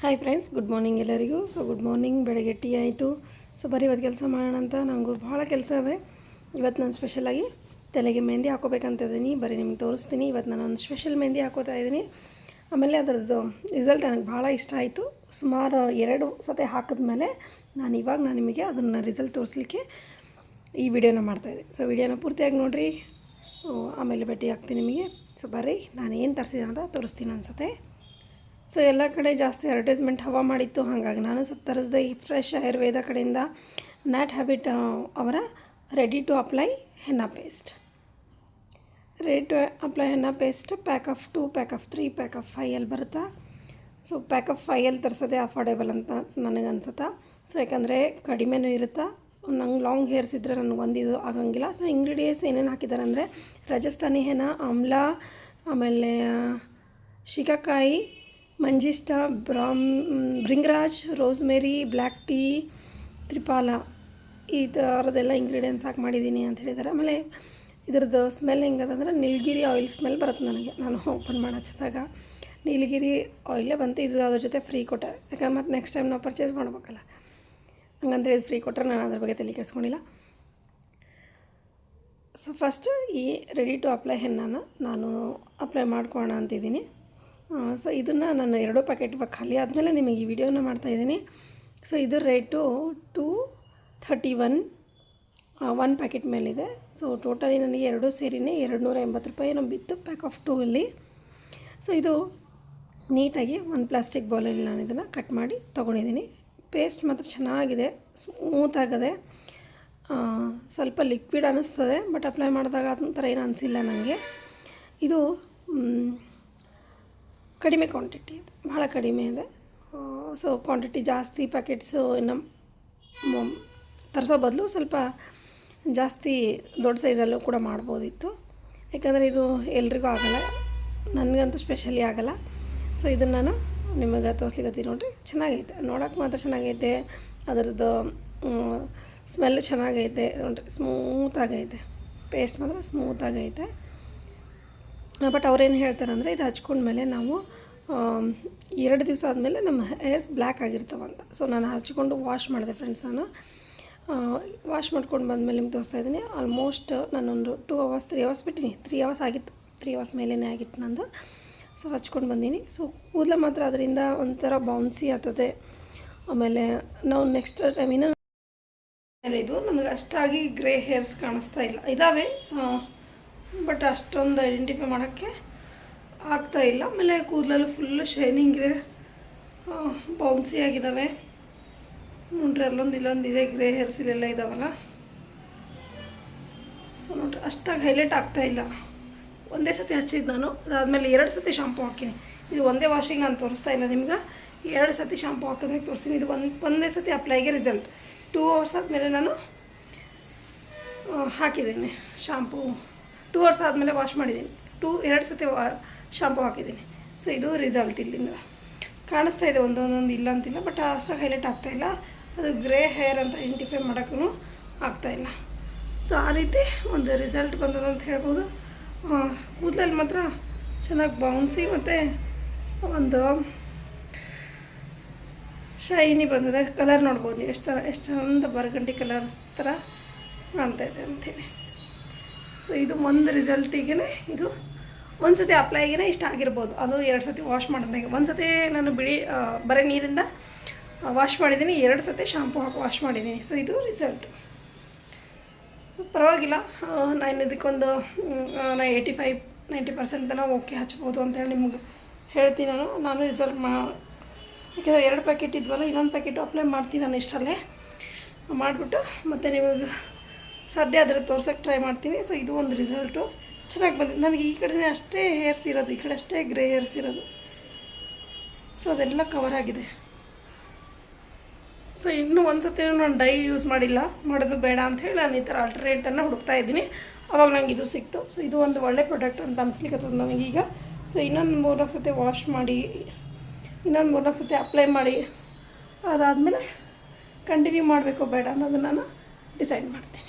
Hi friends good morning ಎಲ್ಲರಿಗೂ. So good morning ಬೆಳಗ್ಗೆ tea ಆಯಿತು. ಸೊ ಬರೀ ಇವತ್ತು ಕೆಲಸ ಮಾಡೋಣ ಅಂತ ನನಗೂ ಭಾಳ ಕೆಲಸ ಇದೆ. ಇವತ್ತು ನಾನು ಸ್ಪೆಷಲಾಗಿ ತಲೆಗೆ ಮೆಹಂದಿ ಹಾಕೋಬೇಕಂತ ಇದ್ದೀನಿ. ಬರೀ ನಿಮ್ಗೆ ತೋರಿಸ್ತೀನಿ. ಇವತ್ತು ನಾನು ಒಂದು ಸ್ಪೆಷಲ್ ಮೆಹಂದಿ ಹಾಕೋತಾ ಇದ್ದೀನಿ. ಆಮೇಲೆ ಅದರದ್ದು ರಿಸಲ್ಟ್ ನನಗೆ ಭಾಳ ಇಷ್ಟ ಆಯಿತು. ಸುಮಾರು ಎರಡು ಸತಿ ಹಾಕಿದ್ಮೇಲೆ ನಾನು ಇವಾಗ ನಾನು ನಿಮಗೆ ಅದನ್ನು ರಿಸಲ್ಟ್ ತೋರಿಸ್ಲಿಕ್ಕೆ ಈ ವಿಡಿಯೋನ ಮಾಡ್ತಾಯಿದ್ದೆ ಸೊ ವಿಡಿಯೋನ ಪೂರ್ತಿಯಾಗಿ ನೋಡಿರಿ. ಸೊ ಆಮೇಲೆ ಭೇಟಿ ಆಗ್ತೀನಿ ನಿಮಗೆ. ಸೊ ಬರ್ರಿ ನಾನು ಏನು ತರಿಸಿದೆ ಅಂತ ತೋರಿಸ್ತೀನಿ ಅನ್ಸುತ್ತೆ. ಸೊ ಎಲ್ಲ ಕಡೆ ಜಾಸ್ತಿ ಅಡ್ವರ್ಟೈಸ್ಮೆಂಟ್ ಹವಾ ಮಾಡಿತ್ತು. ಹಾಗಾಗಿ ನಾನು ಸ್ವಲ್ಪ ತರಿಸ್ದೆ ಈ ಫ್ರೆಶ್ ಆಯುರ್ವೇದ ಕಡೆಯಿಂದ ನ್ಯಾಟ್ ಹ್ಯಾಬಿಟ್ ಅವರ ready to apply henna paste ready to apply henna paste pack of two pack of three pack of ಫೈಯಲ್ಲಿ ಬರುತ್ತಾ? ಸೊ ಪ್ಯಾಕ್ ಆಫ್ ಫೈಯಲ್ಲಿ ತರಿಸೋದೇ ಅಫೋರ್ಡೇಬಲ್ ಅಂತ ನನಗೆ ಅನ್ಸುತ್ತಾ? ಸೊ ಯಾಕಂದರೆ ಕಡಿಮೆನೂ ಇರುತ್ತಾ? ನಂಗೆ ಲಾಂಗ್ ಹೇರ್ಸ್ ಇದ್ದರೆ ನನಗೆ ಒಂದು ಇದು ಆಗಂಗಿಲ್ಲ. ಸೊ ಇಂಗ್ರೀಡಿಯೆಂಟ್ಸ್ ಏನೇನು ಹಾಕಿದ್ದಾರೆ ಅಂದರೆ ರಾಜಸ್ಥಾನಿ ಹೆನ ಆಮ್ಲ, ಆಮೇಲೆ shikakai manjishta ಬ್ರಾಮ್ bhringraj rosemary, black tea, triphala. ಈ ಥರದ್ದೆಲ್ಲ ಇಂಗ್ರೀಡಿಯೆಂಟ್ಸ್ ಹಾಕಿ ಮಾಡಿದ್ದೀನಿ ಅಂತ ಹೇಳಿದ್ದಾರೆ. ಆಮೇಲೆ ಇದ್ರದ್ದು ಸ್ಮೆಲ್ ಹೆಂಗದಂದ್ರೆ ನೀಲಗಿರಿ ಆಯಿಲ್ ಸ್ಮೆಲ್ ಬರುತ್ತೆ ನನಗೆ. ನಾನು ಓಪನ್ ಮಾಡೋ ಹಚ್ಚಿದಾಗ ನೀಲಗಿರಿ ಆಯಿಲೇ ಬಂತು. ಇದು ಅದ್ರ ಜೊತೆ ಫ್ರೀ ಕೊಟ್ಟಾರೆ ಯಾಕಂದ್ರೆ ಮತ್ತು ನೆಕ್ಸ್ಟ್ ಟೈಮ್ ನಾವು ಪರ್ಚೇಸ್ ಮಾಡ್ಬೇಕಲ್ಲ. ಹಂಗಂದ್ರೆ ಇದು ಫ್ರೀ ಕೊಟ್ಟರೆ ನಾನು ಅದ್ರ ಬಗ್ಗೆ ತಲೆ ಕೆಡಿಸ್ಕೊಂಡಿಲ್ಲ. ಸೊ ಫಸ್ಟ್ ಈ ರೆಡಿ ಟು ಅಪ್ಲೈ ಹೆನ್ನನ್ನು ನಾನು ಅಪ್ಲೈ ಮಾಡ್ಕೊಳ್ಳೋಣ ಅಂತಿದ್ದೀನಿ. ಸೊ ಇದನ್ನು ನಾನು ಎರಡೂ ಪ್ಯಾಕೆಟ್ ಇವಾಗ ಖಾಲಿ ಆದಮೇಲೆ ನಿಮಗೆ ಈ ವಿಡಿಯೋನ ಮಾಡ್ತಾ ಇದ್ದೀನಿ. ಸೊ ಇದರ rate two thirty one one packet ಮೇಲಿದೆ. ಸೊ ಟೋಟಲಿ ನನಗೆ ಎರಡೂ ಸೇರಿನೇ ಎರಡು ನೂರ ಎಂಬತ್ತು ರೂಪಾಯಿ ನಮ್ಮ ಬಿತ್ತು ಪ್ಯಾಕ್ ಆಫ್ ಟೂ ಅಲ್ಲಿ ಸೊ ಇದು ನೀಟಾಗಿ ಒಂದು ಪ್ಲಾಸ್ಟಿಕ್ ಬೌಲಲ್ಲಿ ನಾನು ಇದನ್ನು ಕಟ್ ಮಾಡಿ ತೊಗೊಂಡಿದ್ದೀನಿ. ಪೇಸ್ಟ್ ಮಾತ್ರ ಚೆನ್ನಾಗಿದೆ ಸ್ಮೂತ್ ಆಗಿದೆ ಸ್ವಲ್ಪ ಲಿಕ್ವಿಡ್ ಅನ್ನಿಸ್ತದೆ ಬಟ್ ಅಪ್ಲೈ ಮಾಡಿದಾಗ ಅದೊಂಥರ ಏನು ಅನಿಸಿಲ್ಲ ನನಗೆ ಇದು ಕಡಿಮೆ ಕ್ವಾಂಟಿಟಿ ಇದೆ ಭಾಳ ಕಡಿಮೆ ಇದೆ. ಸೊ ಕ್ವಾಂಟಿಟಿ ಜಾಸ್ತಿ ಪ್ಯಾಕೆಟ್ಸು ಇನ್ನು ತರಿಸೋ ಬದಲು ಸ್ವಲ್ಪ ಜಾಸ್ತಿ ದೊಡ್ಡ ಸೈಜಲ್ಲೂ ಕೂಡ ಮಾಡ್ಬೋದಿತ್ತು. ಯಾಕಂದರೆ ಇದು ಎಲ್ರಿಗೂ ಆಗೋಲ್ಲ, ನನಗಂತೂ ಸ್ಪೆಷಲಿ ಆಗೋಲ್ಲ. ಸೊ ಇದನ್ನು ನಾನು ನಿಮಗೆ ತೋರಿಸ್ಲಿಕ್ಕೆ ನೋಡಿರಿ, ಚೆನ್ನಾಗೈತೆ. ನೋಡೋಕೆ ಮಾತ್ರ ಚೆನ್ನಾಗೈತೆ, ಅದರದ್ದು ಸ್ಮೆಲ್ ಚೆನ್ನಾಗೈತೆ, ನೋಡಿರಿ ಸ್ಮೂತಾಗೈತೆ ಪೇಸ್ಟ್ ಮಾತ್ರ ಸ್ಮೂತಾಗೈತೆ ಬಟ್ ಅವ್ರೇನು ಹೇಳ್ತಾರೆ ಅಂದರೆ ಇದು ಹಚ್ಕೊಂಡ್ಮೇಲೆ ನಾವು ಎರಡು ದಿವಸ ಆದಮೇಲೆ ನಮ್ಮ ಹೇರ್ಸ್ ಬ್ಲ್ಯಾಕ್ ಅಂತ. ಸೊ ನಾನು ಹಚ್ಕೊಂಡು ವಾಶ್ ಮಾಡಿದೆ ಫ್ರೆಂಡ್ಸ್ ನಾನು. ವಾಶ್ ಮಾಡ್ಕೊಂಡು ಬಂದಮೇಲೆ ನಿಮ್ಗೆ ತೋರಿಸ್ತಾ ಇದ್ದೀನಿ. ಆಲ್ಮೋಸ್ಟ್ ನಾನೊಂದು ಟೂ ಅವರ್ಸ್ ತ್ರೀ ಅವರ್ಸ್ ಬಿಟ್ಟಿನಿ. ತ್ರೀ ಅವರ್ಸ್ ಆಗಿತ್ತು. ತ್ರೀ ಅವರ್ಸ್ ಮೇಲೇ ಆಗಿತ್ತು ನಂದು. ಸೊ ಹಚ್ಕೊಂಡು ಬಂದೀನಿ. ಸೊ ಕೂದಲ ಮಾತ್ರ ಅದರಿಂದ ಒಂಥರ ಬೌನ್ಸಿ ಆಗ್ತದೆ. ಆಮೇಲೆ ನಾವು ನೆಕ್ಸ್ಟ್ ಟೈಮ್ ಇದು ನನಗೆ ಅಷ್ಟಾಗಿ ಗ್ರೇ ಹೇರ್ಸ್ ಕಾಣಿಸ್ತಾ ಇಲ್ಲ. ಇದ್ದಾವೆ ಬಟ್ ಅಷ್ಟೊಂದು ಐಡೆಂಟಿಫೈ ಮಾಡೋಕ್ಕೆ ಆಗ್ತಾ ಇಲ್ಲ. ಆಮೇಲೆ ಕೂದಲಲ್ಲಿ ಫುಲ್ಲು ಶೈನಿಂಗ್ ಇದೆ. ಬೌನ್ಸಿ ಆಗಿದ್ದಾವೆ ನೋಡ್ರಿ, ಅಲ್ಲೊಂದು ಇಲ್ಲೊಂದು ಇದೆ ಗ್ರೇ ಹೇರ್ಸ್ ಇಲ್ಲೆಲ್ಲ ಇದ್ದಾವಲ್ಲ ಸೊ ನೋಡ್ರಿ, ಅಷ್ಟಾಗಿ ಹೈಲೈಟ್ ಆಗ್ತಾ ಇಲ್ಲ. ಒಂದೇ ಸತಿ ಹಚ್ಚಿದ್ದು ನಾನು. ಅದಾದಮೇಲೆ ಎರಡು ಸತಿ ಶಾಂಪು ಹಾಕಿನಿ. ಇದು ಒಂದೇ ವಾಷಿಂಗ್ ನಾನು ತೋರಿಸ್ತಾ ಇಲ್ಲ ನಿಮ್ಗೆ. ಎರಡು ಸತಿ ಶಾಂಪು ಹಾಕೋದಕ್ಕೆ ತೋರಿಸ್ತೀನಿ. ಇದು ಒಂದು, ಒಂದೇ ಸತಿ ಅಪ್ಲೈಗೆ ರಿಸಲ್ಟ್ ಟೂ ಅವರ್ಸ್ ಆದಮೇಲೆ ನಾನು ಹಾಕಿದ್ದೇನೆ ಶಾಂಪೂ ಟೂ ಅವರ್ಸ್ ಆದಮೇಲೆ ವಾಶ್ ಮಾಡಿದ್ದೀನಿ. ಟೂ ಎರಡು ಸತಿ ವಾ ಶಾಂಪು ಹಾಕಿದ್ದೀನಿ. ಸೊ ಇದು ರಿಸಲ್ಟ್ ಇಲ್ಲಿಂದ. ಕಾಣಿಸ್ತಾ ಇದೆ ಒಂದೊಂದೊಂದು ಇಲ್ಲ ಅಂತಿಲ್ಲ ಬಟ್ ಅಷ್ಟಾಗಿ ಹೈಲೈಟ್ ಆಗ್ತಾಯಿಲ್ಲ ಅದು ಗ್ರೇ ಹೇರ್ ಅಂತ ಐಡೆಂಟಿಫೈ ಮಾಡೋಕ್ಕೂ ಆಗ್ತಾಯಿಲ್ಲ ಸೊ ಆ ರೀತಿ ಒಂದು ರಿಸಲ್ಟ್ ಬಂದದಂತ ಹೇಳ್ಬೋದು. ಕೂದಲಲ್ಲಿ ಮಾತ್ರ ಚೆನ್ನಾಗಿ ಬೌನ್ಸಿ ಮತ್ತು ಒಂದು ಶೈನಿ ಬಂದಿದೆ. ಕಲರ್ ನೋಡ್ಬೋದು ನೀವು. ಎಷ್ಟು ಥರ ಎಷ್ಟು ಚಂದ ಬರ್ಗಂಡಿ ಕಲರ್ಸ್ ಥರ ಕಾಣ್ತಾ ಇದೆ ಅಂಥೇಳಿ ಸೊ ಇದು ಒಂದು ರಿಸಲ್ಟಿಗೆ ಇದು ಒಂದು ಸತಿ ಅಪ್ಲೈಗೆ ಇಷ್ಟ ಆಗಿರ್ಬೋದು. ಅದು ಎರಡು ಸತಿ ವಾಶ್ ಮಾಡಿದಾಗ ಒಂದು ಸತಿ ನಾನು ಬಿಳಿ ಬರೀ ನೀರಿಂದ ವಾಶ್ ಮಾಡಿದ್ದೀನಿ ಎರಡು ಸತಿ ಶಾಂಪು ಹಾಕಿ ವಾಶ್ ಮಾಡಿದ್ದೀನಿ ಸೊ ಇದು ರಿಸಲ್ಟ್ ಸೊ ಪರವಾಗಿಲ್ಲ. ನಾನು ಇದಕ್ಕೊಂದು ನಾನು ಏಯ್ಟಿ ಫೈವ್ ನೈಂಟಿ ಪರ್ಸೆಂಟ್ ತನಕ ಓಕೆ ಹಚ್ಬೋದು ಅಂತೇಳಿ ನಿಮ್ಗೆ ಹೇಳ್ತೀನಿ ನಾನು. ನಾನು ರಿಸಲ್ಟ್ ಮಾ, ಯಾಕೆಂದರೆ ಎರಡು ಪ್ಯಾಕೆಟ್ ಇದ್ವಲ್ಲ, ಇನ್ನೊಂದು ಪ್ಯಾಕೆಟು ಅಪ್ಲೈ ಮಾಡ್ತೀನಿ ನಾನು ಇಷ್ಟರಲ್ಲೇ. ಮಾಡಿಬಿಟ್ಟು ಮತ್ತು ನಿಮಗೆ ಸಾಧ್ಯ ಆದರೆ ತೋರ್ಸೋಕ್ಕೆ ಟ್ರೈ ಮಾಡ್ತೀನಿ ಸೊ ಇದು ಒಂದು ರಿಸಲ್ಟು ಚೆನ್ನಾಗಿ ಬಂದಿದೆ. ನನಗೆ ಈ ಕಡೆ ಅಷ್ಟೇ ಹೇರ್ಸ್ ಇರೋದು, ಈ ಕಡೆ ಅಷ್ಟೇ ಗ್ರೇ ಹೇರ್ಸ್ ಇರೋದು. ಸೊ ಅದೆಲ್ಲ ಕವರ್ ಆಗಿದೆ. ಸೊ ಇನ್ನೂ ಒಂದು ಸತಿ ನಾನು ಡೈ ಯೂಸ್ ಮಾಡಿಲ್ಲ. ಮಾಡೋದು ಬೇಡ ಅಂಥೇಳಿ ನಾನು ಈ ಥರ ಆಲ್ಟರ್ನೇಟನ್ನು ಹುಡುಕ್ತಾ ಇದ್ದೀನಿ. ಅವಾಗ ನಂಗೆ ಇದು ಸಿಕ್ತು. ಸೊ ಇದು ಒಂದು ಒಳ್ಳೆ ಪ್ರಾಡಕ್ಟ್ ಅಂತ ಅನಿಸ್ಲಿಕ್ಕೆ ನನಗೀಗ ಸೊ ಇನ್ನೊಂದು ಮೂರ್ನಾಲ್ಕು ಸತಿ ವಾಶ್ ಮಾಡಿ, ಇನ್ನೊಂದು ಮೂರ್ನಾಲ್ಕು ಸತಿ ಅಪ್ಲೈ ಮಾಡಿ. ಅದಾದಮೇಲೆ ಕಂಟಿನ್ಯೂ ಮಾಡಬೇಕು ಬೇಡ ಅನ್ನೋದನ್ನು ನಾನು ಡಿಸೈಡ್ ಮಾಡ್ತೀನಿ.